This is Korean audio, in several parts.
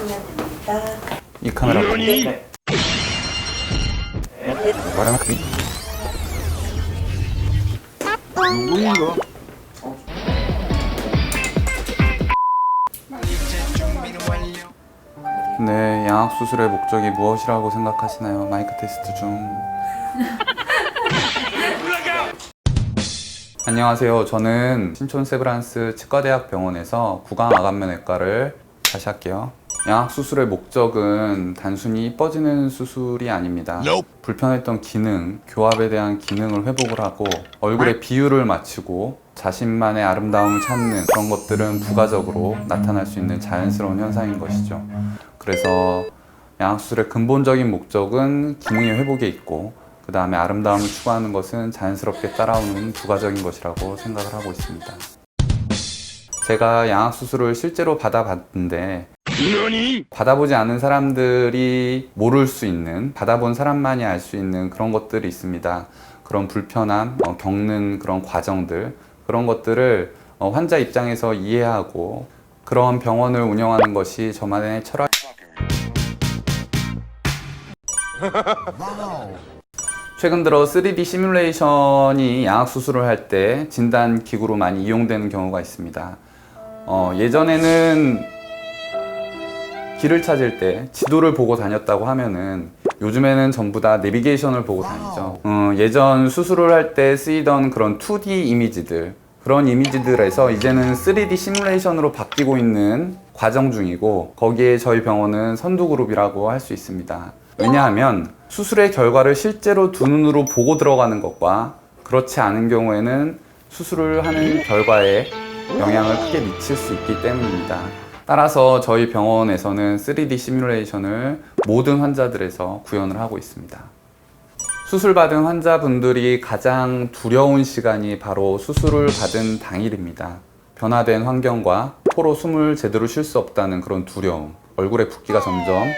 보시면 됩니다. 이 카메라 네. 말하면 누구인가? 네, 양악 수술의 목적이 무엇이라고 생각하시나요? 마이크 테스트 중. 안녕하세요. 저는 신촌 세브란스 치과대학 병원에서 구강 아간면외과를 다시 할게요. 양악 수술의 목적은 단순히 이뻐지는 수술이 아닙니다. 불편했던 기능, 교합에 대한 기능을 회복을 하고 얼굴의 비율을 맞추고 자신만의 아름다움을 찾는 그런 것들은 부가적으로 나타날 수 있는 자연스러운 현상인 것이죠. 그래서 양악 수술의 근본적인 목적은 기능의 회복에 있고 그 다음에 아름다움을 추구하는 것은 자연스럽게 따라오는 부가적인 것이라고 생각을 하고 있습니다. 제가 양악 수술을 실제로 받아봤는데 받아보지 않은 사람들이 모를 수 있는 받아본 사람만이 알 수 있는 그런 것들이 있습니다. 그런 불편함, 어, 겪는 그런 과정들 그런 것들을 어, 환자 입장에서 이해하고 그런 병원을 운영하는 것이 저만의 철학. 최근 들어 3D 시뮬레이션이 양악 수술을 할 때 진단 기구로 많이 이용되는 경우가 있습니다. 어, 예전에는 길을 찾을 때 지도를 보고 다녔다고 하면은 요즘에는 전부 다 내비게이션을 보고 다니죠. 어, 예전 수술을 할 때 쓰이던 그런 2D 이미지들 그런 이미지들에서 이제는 3D 시뮬레이션으로 바뀌고 있는 과정 중이고 거기에 저희 병원은 선두그룹이라고 할 수 있습니다. 왜냐하면 수술의 결과를 실제로 두 눈으로 보고 들어가는 것과 그렇지 않은 경우에는 수술을 하는 결과에 영향을 크게 미칠 수 있기 때문입니다. 따라서 저희 병원에서는 3D 시뮬레이션을 모든 환자들에서 구현을 하고 있습니다. 수술받은 환자분들이 가장 두려운 시간이 바로 수술을 받은 당일입니다. 변화된 환경과 코로 숨을 제대로 쉴 수 없다는 그런 두려움, 얼굴에 붓기가 점점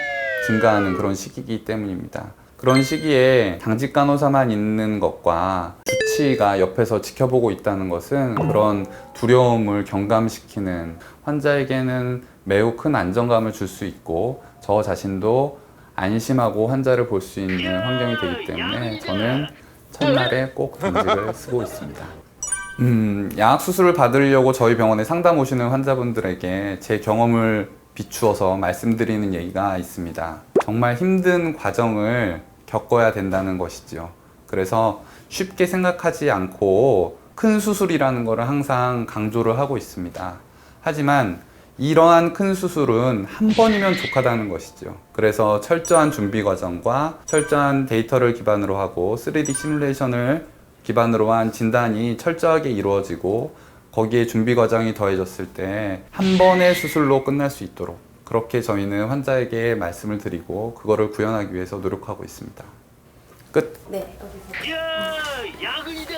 증가하는 그런 시기이기 때문입니다. 그런 시기에 당직 간호사만 있는 것과 주치의가 옆에서 지켜보고 있다는 것은 그런 두려움을 경감시키는 환자에게는 매우 큰 안정감을 줄 수 있고 저 자신도 안심하고 환자를 볼 수 있는 환경이 되기 때문에 저는 첫날에 꼭 당직을 쓰고 있습니다. 음, 양악 수술을 받으려고 저희 병원에 상담 오시는 환자분들에게 제 경험을 비추어서 말씀드리는 얘기가 있습니다. 정말 힘든 과정을 겪어야 된다는 것이죠. 그래서 쉽게 생각하지 않고 큰 수술이라는 것을 항상 강조를 하고 있습니다. 하지만 이러한 큰 수술은 한 번이면 족하다는 것이죠. 그래서 철저한 준비 과정과 철저한 데이터를 기반으로 하고 3D 시뮬레이션을 기반으로 한 진단이 철저하게 이루어지고 거기에 준비 과정이 더해졌을 때 한 번의 수술로 끝날 수 있도록 그렇게 저희는 환자에게 말씀을 드리고 그거를 구현하기 위해서 노력하고 있습니다. 끝. 네, 야, 야근이다.